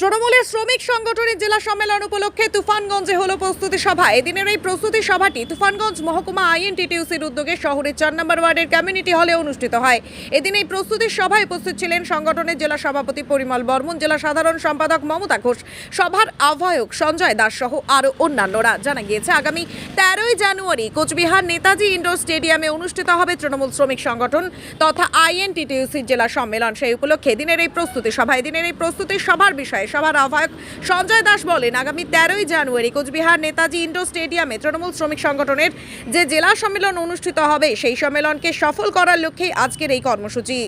তৃণমূলের শ্রমিক সংগঠনের জেলা সম্মেলন উপলক্ষে তুফানগঞ্জে হলো প্রস্তুতি সভা। এদিনের এই প্রস্তুতি সভাটি তুফানগঞ্জ মহকুমা আইএনটিটিউসির উদ্যোগে শহরের চার নম্বর ওয়ার্ডের কমিউনিটি হলে অনুষ্ঠিত হয়। এদিন এই প্রস্তুতি সভায় উপস্থিত ছিলেন সংগঠনের জেলা সভাপতি পরিমল বর্মন, জেলা সাধারণ সম্পাদক মমতা ঘোষ, সভার আহ্বায়ক সঞ্জয় দাস সহ আরও অন্যান্যরা। জানা গিয়েছে, আগামী তেরোই জানুয়ারি কোচবিহার নেতাজি ইন্ডোর স্টেডিয়ামে অনুষ্ঠিত হবে তৃণমূল শ্রমিক সংগঠন তথা আইএনটিটিউসির জেলা সম্মেলন। সেই উপলক্ষে দিনের এই প্রস্তুতি সভা। এদিনের এই প্রস্তুতি সভার বিষয়ে সভার আহ্বায়ক সঞ্জয় দাস বলেন আগামী তেরোই জানুয়ারি কোচবিহার নেতাজি ইন্ডোর স্টেডিয়ামে তৃণমূল শ্রমিক সংগঠনের যে জেলা সম্মেলন অনুষ্ঠিত হবে সেই সম্মেলনকে সফল করার লক্ষ্যেই আজকের এই কর্মসূচি।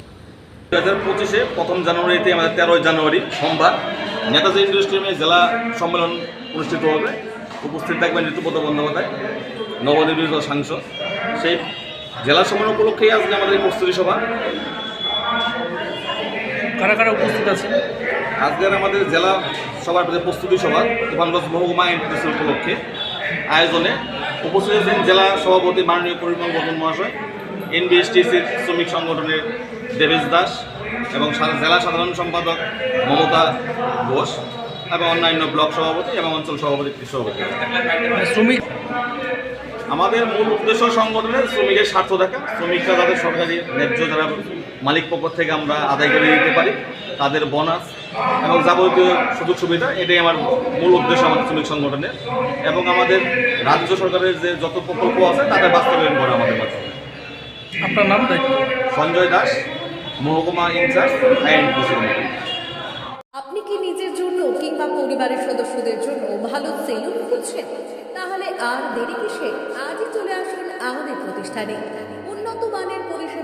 দু হাজার পঁচিশে প্রথম জানুয়ারিতে আমাদের তেরোই জানুয়ারি সোমবার নেতাজি ইন্ডাস্ট্রিয়ামে জেলা সম্মেলন অনুষ্ঠিত হবে। উপস্থিত থাকবেন ঋতুপদ বন্দ্যোপাধ্যায় নবনির্বাচিত সাংসদ। সেই জেলা সম্মেলন উপলক্ষেই আজকে আমাদের এই প্রস্তুতি সভা। কারা কারা উপস্থিত আছেন? আজকের আমাদের জেলা সভার প্রস্তুতি সভা তুফানগঞ্জ মহকুমা এনটিসি উপলক্ষে আয়োজনে উপস্থিত আছেন জেলা সভাপতি মাননীয় পরিমল বর্মন মহাশয় এনবিএসটিসির শ্রমিক সংগঠনের দেবেশ দাস এবং জেলা সাধারণ সম্পাদক মমতা ঘোষ এবং অন্যান্য ব্লক সভাপতি এবং অঞ্চল সভাপতি সভাপতি। শ্রমিক আমাদের মূল উদ্দেশ্য সংগঠনের শ্রমিকের স্বার্থ দেখা। শ্রমিকরা তাদের সরকারি ন্যায্য যারা মালিক পক্ষ থেকে আমরা আদায় করে দিতে পারি তাদের বোনাস এবং যাবতীয় সুযোগ সুবিধা এটাই আমার মূল উদ্দেশ্য আমাদের শ্রমিক সংগঠনের। এবং আমাদের রাজ্য সরকারের যে যত প্রকল্প আছে তাদের বাস্তবায়ন করা আমাদের মাধ্যমে। আপনার নাম সঞ্জয় দাস মহকুমা ইনচার্জ আইএনটিসি আপনি কি নিজের জন্য কিংবা পরিবারের সদস্যদের জন্য ভালো সেলুন খুঁজছেন? তাহলে আর দেরি কিসে? আজই চলে আসুন আমাদের প্রতিষ্ঠানে।